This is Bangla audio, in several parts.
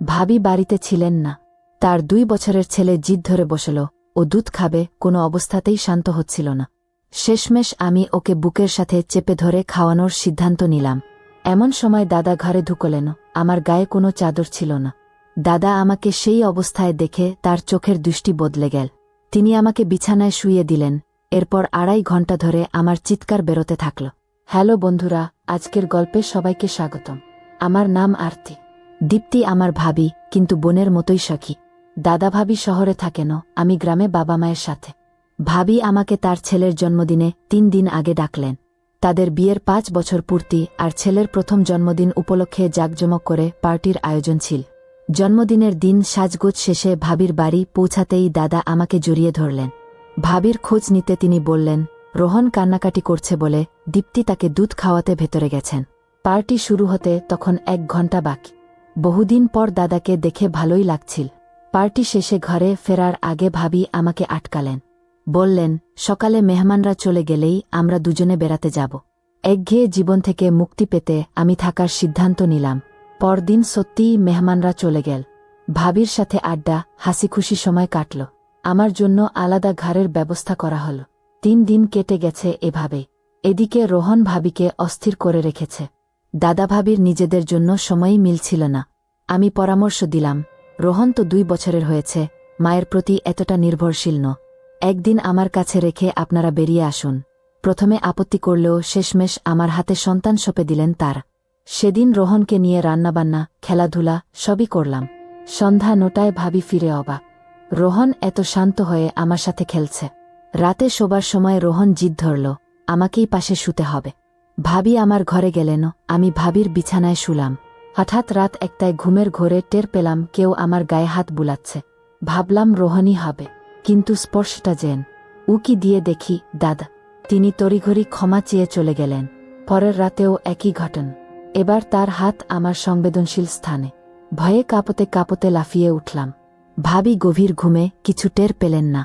ভাবি বাড়িতে ছিলেন না। তার দুই বছরের ছেলে জিদ ধরে বসল ও দুধ খাবে, কোনো অবস্থাতেই শান্ত হচ্ছিল না। শেষমেশ আমি ওকে বুকের সাথে চেপে ধরে খাওয়ানোর সিদ্ধান্ত নিলাম। এমন সময় দাদা ঘরে ঢুকলেন, আমার গায়ে কোনো চাদর ছিল না। দাদা আমাকে সেই অবস্থায় দেখে তার চোখের দৃষ্টি বদলে গেল। তিনি আমাকে বিছানায় শুইয়ে দিলেন, এরপর আড়াই ঘণ্টা ধরে আমার চিৎকার বেরোতে থাকল। হ্যালো বন্ধুরা, আজকের গল্পে সবাইকে স্বাগতম। আমার নাম আরতি। দীপ্তি আমার ভাবি, কিন্তু বোনের মতোই সখী। দাদা ভাবি শহরে থাকেন, আমি গ্রামে বাবা মায়ের সাথে। ভাবি আমাকে তার ছেলের জন্মদিনে তিন দিন আগে ডাকলেন। তাদের বিয়ের পাঁচ বছর পূর্তি আর ছেলের প্রথম জন্মদিন উপলক্ষে জাঁকজমক করে পার্টির আয়োজন ছিল। জন্মদিনের দিন সাজগোজ শেষে ভাবির বাড়ি পৌঁছাতেই দাদা আমাকে জড়িয়ে ধরলেন। ভাবির খোঁজ নিতে তিনি বললেন, রোহন কান্নাকাটি করছে বলে দীপ্তি তাকে দুধ খাওয়াতে ভেতরে গেছেন। পার্টি শুরু হতে তখন এক ঘণ্টা বাকি। বহুদিন পর দাদাকে দেখে ভালোই লাগছিল। পার্টি শেষে ঘরে ফেরার আগে ভাবি আমাকে আটকালেন। বললেন, সকালে মেহমানরা চলে গেলেই আমরা দুজনে বেড়াতে যাব। একঘেয়ে জীবন থেকে মুক্তি পেতে আমি থাকার সিদ্ধান্ত নিলাম। পরদিন সত্যিই মেহমানরা চলে গেল। ভাবির সাথে আড্ডা হাসি খুশি সময় কাটল। আমার জন্য আলাদা ঘরের ব্যবস্থা করা হল। তিন দিন কেটে গেছে এভাবে। এদিকে রোহন ভাবিকে অস্থির করে রেখেছে। দাদা ভাবির নিজেদের জন্য সময়ই মিলছিল না। আমি পরামর্শ দিলাম, রোহন তো দুই বছরের হয়েছে, মায়ের প্রতি এতটা নির্ভরশীল ন। একদিন আমার কাছে রেখে আপনারা বেরিয়ে আসুন। প্রথমে আপত্তি করলেও শেষমেশ আমার হাতে সন্তান সঁপে দিলেন তার। সেদিন রোহনকে নিয়ে রান্নাবান্না, খেলাধুলা সবই করলাম। সন্ধ্যা নোটায় ভাবি ফিরে অবাক। রোহন এত শান্ত হয়ে আমার সাথে খেলছে। রাতে শোবার সময় রোহন জিদ ধরল, আমাকেই পাশে শুতে হবে। ভাবি আমার ঘরে গেলেন, আমি ভাবির বিছানায় শুলাম। হঠাৎ রাত একটায় ঘুমের ঘোরে টের পেলাম কেউ আমার গায়ে হাত বুলাচ্ছে। ভাবলাম রোহনই হবে, কিন্তু স্পর্শটা যেন। উকি দিয়ে দেখি, দাদা, তিনি তড়িঘড়ি ক্ষমা চেয়ে চলে গেলেন। পরের রাতেও একই ঘটন। এবার তার হাত আমার সংবেদনশীল স্থানে। ভয়ে কাঁপতে কাঁপতে লাফিয়ে উঠলাম। ভাবি গভীর ঘুমে কিছু টের পেলেন না।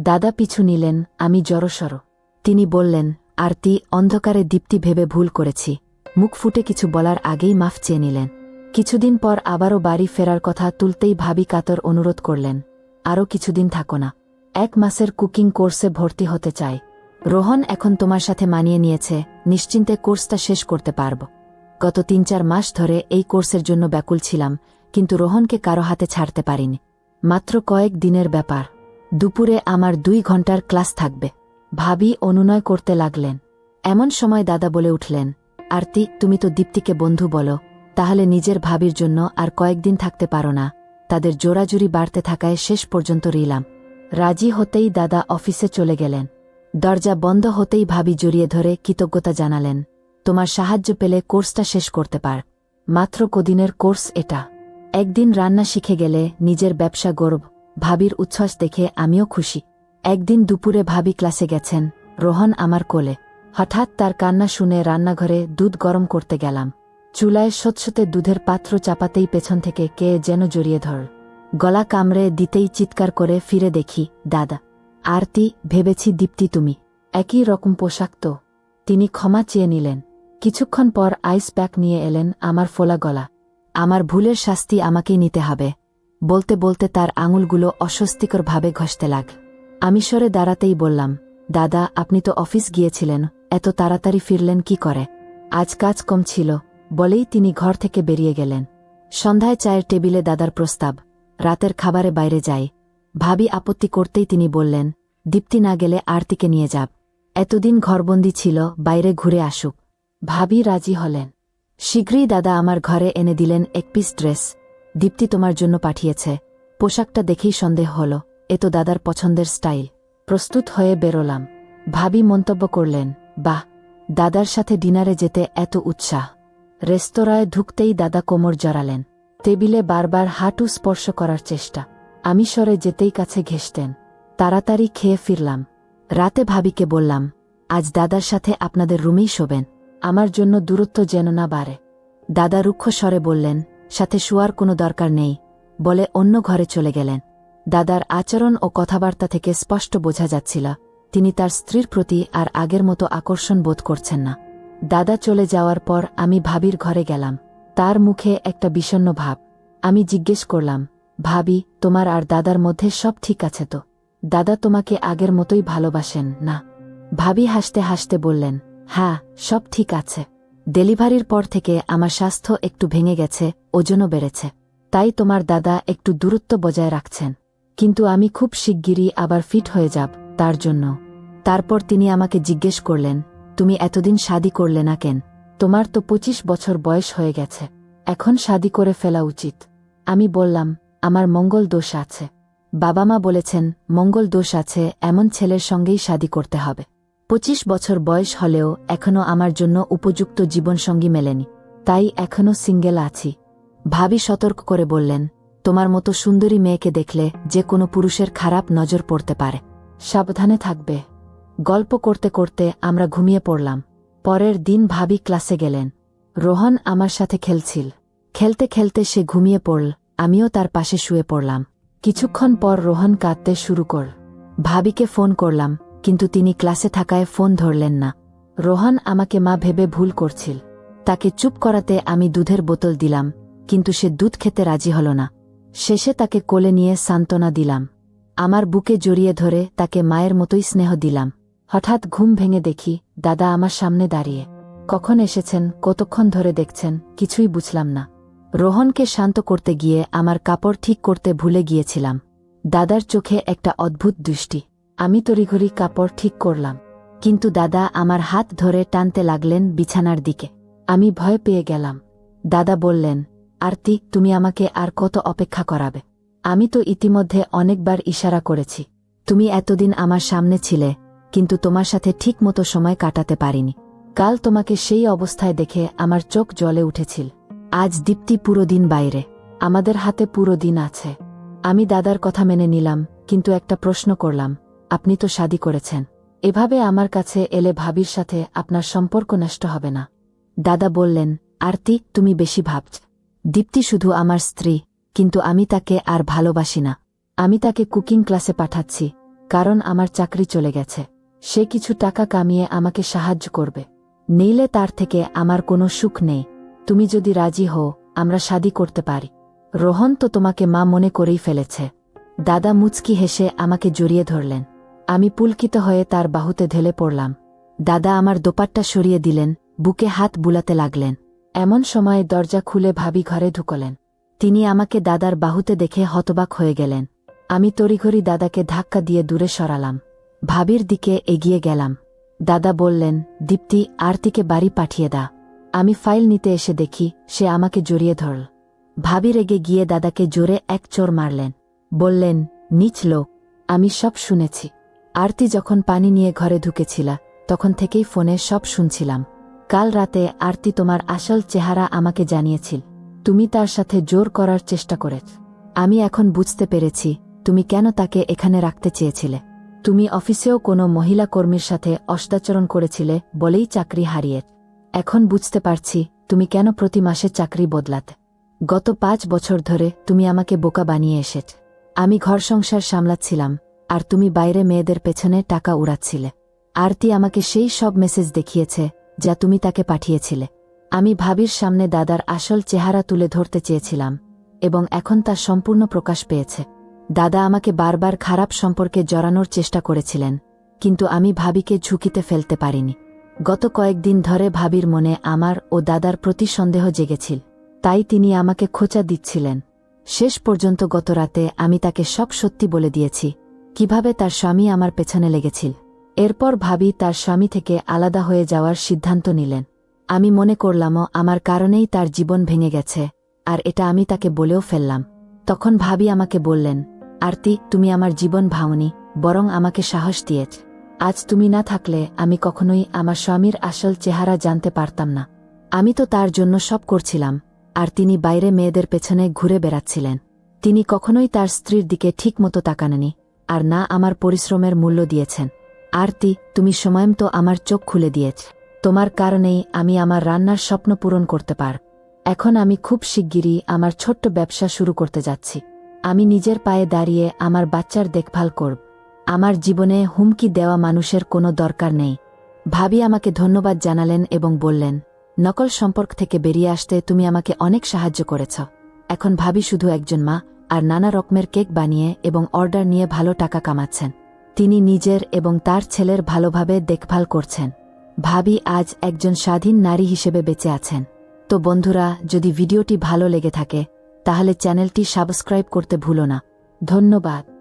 দাদা পিছু নিলেন, আমি জড়সড়। তিনি বললেন আরতি অন্ধকারে দীপ্তি ভেবে ভুল করেছি। মুখ ফুটে কিছু বলার আগেই মাফ চেয়ে নিলেন। কিছুদিন পর আবারও বাড়ি ফেরার কথা তুলতেই ভাবি কাতর অনুরোধ করলেন। আরও কিছুদিন থাকো না। এক মাসের কুকিং কোর্সে ভর্তি হতে চাই। রোহন এখন তোমার সাথে মানিয়ে নিয়েছে, নিশ্চিন্তে কোর্সটা শেষ করতে পারব। গত তিন চার মাস ধরে এই কোর্সের জন্য ব্যাকুল ছিলাম, কিন্তু রোহনকে কারও হাতে ছাড়তে পারিনি। মাত্র কয়েক দিনের ব্যাপার। দুপুরে আমার দুই ঘণ্টার ক্লাস থাকবে। ভাবি অনুনয় করতে লাগলেন। এমন সময় দাদা বলে উঠলেন, আরতি, তুমি তো দীপ্তিকে বন্ধু বলো, তাহলে নিজের ভাবির জন্য আর কয়েকদিন থাকতে পারো না। তাদের জোরাজুরি বাড়তে থাকায় শেষ পর্যন্ত রিলাম রাজি হতেই দাদা অফিসে চলে গেলেন। দরজা বন্ধ হতেই ভাবি জড়িয়ে ধরে কৃতজ্ঞতা জানালেন, তোমার সাহায্য পেলে কোর্সটা শেষ করতে পার। মাত্র কদিনের কোর্স এটা। একদিন রান্না শিখে গেলে নিজের ব্যবসা গর্ব ভাবির উচ্ছ্বাস দেখে আমিও খুশি। একদিন দুপুরে ভাবি ক্লাসে গেছেন, রোহন আমার কোলে। হঠাৎ তার কান্না শুনে রান্নাঘরে দুধ গরম করতে গেলাম। চুলায় স্বচ্ছতে দুধের পাত্র চাপাতেই পেছন থেকে কে যেন জড়িয়ে ধর। গলা কামড়ে দিতেই চিৎকার করে ফিরে দেখি, দাদা। আরতি, ভেবেছি দীপ্তি তুমি। একই রকম পোশাক তো। তিনি ক্ষমা চেয়ে নিলেন। কিছুক্ষণ পর আইস প্যাক নিয়ে এলেন আমার ফোলা গলা। আমার ভুলের শাস্তি আমাকেই নিতে হবে। বলতে বলতে তার আঙুলগুলো অস্বস্তিকরভাবে ঘষতে লাগ আমি সরে দাঁড়াতেই বললাম, দাদা, আপনি তো অফিস গিয়েছিলেন, এত তাড়াতাড়ি ফিরলেন কি করে? আজ কাজ কম ছিল, বলেই তিনি ঘর থেকে বেরিয়ে গেলেন। সন্ধ্যায় চায়ের টেবিলে দাদার প্রস্তাব, রাতের খাবারে বাইরে যাই। ভাবি আপত্তি করতেই তিনি বললেন, দীপ্তি না গেলে আরতিকে নিয়ে যাব। এতদিন ঘরবন্দি ছিল, বাইরে ঘুরে আসুক। ভাবি রাজি হলেন। শীঘ্রই দাদা আমার ঘরে এনে দিলেন এক পিস ড্রেস। দীপ্তি তোমার জন্য পাঠিয়েছে। পোশাকটা দেখেই সন্দেহ হল। এ তো দাদার পছন্দের স্টাইল। প্রস্তুত হয়ে বেরোলাম। ভাবি মন্তব্য করলেন, বাহ, দাদার সাথে ডিনারে যেতে এত উৎসাহ। রেস্তোরাঁয় ঢুকতেই দাদা কোমর জড়ালেন। টেবিলে বারবার হাঁটু স্পর্শ করার চেষ্টা। আমি সরে যেতেই কাছে ঘেসতেন তাড়াতাড়ি খেয়ে ফিরলাম। রাতে ভাবিকে বললাম, আজ দাদার সাথে আপনাদের রুমেই শোবেন। আমার জন্য দূরত্ব যেন না বাড়ে। দাদা রুক্ষ স্বরে বললেন, সাথে শোয়ার কোনো দরকার নেই। বলে অন্য ঘরে চলে গেলেন। দাদার আচরণ ও কথাবার্তা থেকে স্পষ্ট বোঝা যাচ্ছিল, তিনি তার স্ত্রীর প্রতি আর আগের মতো আকর্ষণ বোধ করছেন না। দাদা চলে যাওয়ার পর আমি ভাবির ঘরে গেলাম। তার মুখে একটা বিষণ্ণ ভাব। আমি জিজ্ঞেস করলাম, ভাবি, তোমার আর দাদার মধ্যে সব ঠিক আছে তো? দাদা তোমাকে আগের মতোই ভালোবাসেন না? ভাবি হাসতে হাসতে বললেন হ্যাঁ সব ঠিক আছে। ডেলিভারির পর থেকে আমার স্বাস্থ্য একটু ভেঙে গেছে, ওজনও বেড়েছে। তাই তোমার দাদা একটু দূরত্ব বজায় রাখছেন। কিন্তু আমি খুব শিগগিরই আবার ফিট হয়ে যাব, তার জন্য। তারপর তিনি আমাকে জিজ্ঞেস করলেন, তুমি এতদিন শাদি করলে না কেন? তোমার তো পঁচিশ বছর বয়স হয়ে গেছে। এখন শাদি করে ফেলা উচিত। আমি বললাম, আমার মঙ্গল দোষ আছে। বাবা মা বলেছেন, মঙ্গল দোষ আছে, এমন ছেলের সঙ্গেই শাদি করতে হবে। পঁচিশ বছর বয়স হলেও এখনও আমার জন্য উপযুক্ত জীবনসঙ্গী মেলেনি। তাই এখনও সিঙ্গেল আছি। ভাবি সতর্ক করে বললেন তোমার মতো সুন্দরী মেয়েকে দেখলে যে কোনো পুরুষের খারাপ নজর পড়তে পারে। সাবধানে থাকবে। গল্প করতে করতে আমরা ঘুমিয়ে পড়লাম। পরের দিন ভাবি ক্লাসে গেলেন। রোহন আমার সাথে খেলছিল। খেলতে খেলতে সে ঘুমিয়ে পড়ল। আমিও তার পাশে শুয়ে পড়লাম। কিছুক্ষণ পর রোহন কাঁদতে শুরু কর ভাবিকে ফোন করলাম, কিন্তু তিনি ক্লাসে থাকায় ফোন ধরলেন না। রোহন আমাকে মা ভেবে ভুল করছিল। তাকে চুপ করাতে আমি দুধের বোতল দিলাম, কিন্তু সে দুধ খেতে রাজি হল না। শেষে তাকে কোলে নিয়ে সান্ত্বনা দিলাম। আমার বুকে জড়িয়ে ধরে তাকে মায়ের মতোই স্নেহ দিলাম। হঠাৎ ঘুম ভেঙে দেখি, দাদা আমার সামনে দাঁড়িয়ে। কখন এসেছেন, কতক্ষণ ধরে দেখছেন, কিছুই বুঝলাম না। রোহনকে শান্ত করতে গিয়ে আমার কাপড় ঠিক করতে ভুলে গিয়েছিলাম। দাদার চোখে একটা অদ্ভুত দৃষ্টি। আমি তড়িঘড়ি কাপড় ঠিক করলাম। কিন্তু দাদা আমার হাত ধরে টানতে লাগলেন বিছানার দিকে। আমি ভয় পেয়ে গেলাম। দাদা বললেন আরতি, তুমি আমাকে আর কত অপেক্ষা করাবে? আমি তো ইতিমধ্যে অনেকবার ইশারা করেছি। তুমি এতদিন আমার সামনে ছিলে, কিন্তু তোমার সাথে ঠিক মতো সময় কাটাতে পারিনি। কাল তোমাকে সেই অবস্থায় দেখে আমার চোখ জলে উঠেছিল। আজ দীপ্তি পুরো দিন বাইরে। আমাদের হাতে পুরো দিন আছে। আমি দাদার কথা মেনে নিলাম, কিন্তু একটা প্রশ্ন করলাম, আপনি তো শাদি করেছেন। এভাবে আমার কাছে এলে ভাবির সাথে আপনার সম্পর্ক নষ্ট হবে না। দাদা বললেন, আরতি, তুমি বেশি ভাবছ। দীপ্তি শুধু আমার স্ত্রী, কিন্তু আমি তাকে আর ভালোবাসি না। আমি তাকে কুকিং ক্লাসে পাঠাচ্ছি, কারণ আমার চাকরি চলে গেছে। সে কিছু টাকা কামিয়ে আমাকে সাহায্য করবে। নেইলে তার থেকে আমার কোনো সুখ নেই। তুমি যদি রাজি হও, আমরা শাদি করতে পারি। রোহন তো তোমাকে মা মনে করেই ফেলেছে। দাদা মুচকি হেসে আমাকে জড়িয়ে ধরলেন। আমি পুলকিত হয়ে তার বাহুতে ঢেলে পড়লাম। দাদা আমার দোপাট্টা সরিয়ে দিলেন, বুকে হাত বুলাতে লাগলেন। এমন সময়ে দরজা খুলে ভাবি ঘরে ঢুকলেন। তিনি আমাকে দাদার বাহুতে দেখে হতবাক হয়ে গেলেন। আমি তড়িঘড়ি দাদাকে ধাক্কা দিয়ে দূরে সরালাম। ভাবির দিকে এগিয়ে গেলাম। দাদা বললেন, দীপ্তি, আরতিকে বাড়ি পাঠিয়ে দা। আমি ফাইল নিতে এসে দেখি, সে আমাকে জড়িয়ে ধরল ভাবি রেগে গিয়ে দাদাকে জোরে এক চোর মারলেন। বললেন, নিচ লোক, আমি সব শুনেছি। আরতি যখন পানি নিয়ে ঘরে ঢুকেছিল, তখন থেকেই ফোনে সব শুনছিলাম। কাল রাতে আরতি তোমার আসল চেহারা আমাকে জানিয়েছিল। তুমি তার সাথে জোর করার চেষ্টা করে আমি এখন বুঝতে পেরেছি তুমি কেন তাকে এখানে রাখতে চেয়েছিলে। তুমি অফিসেও কোনো মহিলা কর্মীর সাথে অষ্টাচরণ করেছিলে বলেই চাকরি হারিয়ে। এখন বুঝতে পারছি তুমি কেন প্রতি মাসে চাকরি বদলাতে। গত পাঁচ বছর ধরে তুমি আমাকে বোকা বানিয়ে এসেছ। আমি ঘর সংসার সামলাচ্ছিলাম, আর তুমি বাইরে মেয়েদের পেছনে টাকা উড়াচ্ছিলে। আরতি আমাকে সেই সব মেসেজ দেখিয়েছে যা তুমি তাকে পাঠিয়েছিলে। আমি ভাবির সামনে দাদার আসল চেহারা তুলে ধরতে চেয়েছিলাম, এবং এখন তা সম্পূর্ণ প্রকাশ পেয়েছে। দাদা আমাকে বারবার খারাপ সম্পর্কে জড়ানোর চেষ্টা করেছিলেন, কিন্তু আমি ভাবিকে ঝুঁকিতে ফেলতে পারিনি। গত কয়েকদিন ধরে ভাবির মনে আমার ও দাদার প্রতি সন্দেহ জেগেছিল, তাই তিনি আমাকে খোঁচা দিচ্ছিলেন। শেষ পর্যন্ত গত রাতে আমি তাকে সব সত্যি বলে দিয়েছি, কীভাবে তার স্বামী আমার পেছনে লেগেছিল। এরপর ভাবি তার স্বামী থেকে আলাদা হয়ে যাওয়ার সিদ্ধান্ত নিলেন। আমি মনে করলামও আমার কারণেই তার জীবন ভেঙে গেছে, আর এটা আমি তাকে বলেও ফেললাম। তখন ভাবি আমাকে বললেন, আরতি, তুমি আমার জীবন ভাওনি বরং আমাকে সাহস দিয়েছ। আজ তুমি না থাকলে আমি কখনোই আমার স্বামীর আসল চেহারা জানতে পারতাম না। আমি তো তার জন্য সব করছিলাম, আর তিনি বাইরে মেয়েদের পেছনে ঘুরে বেড়াচ্ছিলেন। তিনি কখনোই তার স্ত্রীর দিকে ঠিকমতো তাকাননি, আর না আমার পরিশ্রমের মূল্য দিয়েছেন। আরতি, তুমি সময়মতো আমার চোখ খুলে দিয়েছ। তোমার কারণেই আমি আমার রান্নার স্বপ্ন পূরণ করতে পার। এখন আমি খুব শিগগিরই আমার ছোট্ট ব্যবসা শুরু করতে যাচ্ছি। আমি নিজের পায়ে দাঁড়িয়ে আমার বাচ্চার দেখভাল করব। আমার জীবনে হুমকি দেওয়া মানুষের কোনো দরকার নেই। ভাবি আমাকে ধন্যবাদ জানালেন এবং বললেন, নকল সম্পর্ক থেকে বেরিয়ে আসতে তুমি আমাকে অনেক সাহায্য করেছ। এখন ভাবি শুধু একজন মা, আর নানা রকমের কেক বানিয়ে এবং অর্ডার নিয়ে ভালো টাকা কামাচ্ছেন। তিনি নিজের এবং তার ছেলের ভালোভাবে দেখভাল করছেন। ভাবি আজ একজন স্বাধীন নারী হিসেবে বেঁচে আছেন। তো বন্ধুরা, যদি ভিডিওটি ভালো লেগে থাকে, তাহলে চ্যানেলটি সাবস্ক্রাইব করতে ভুলো না। ধন্যবাদ।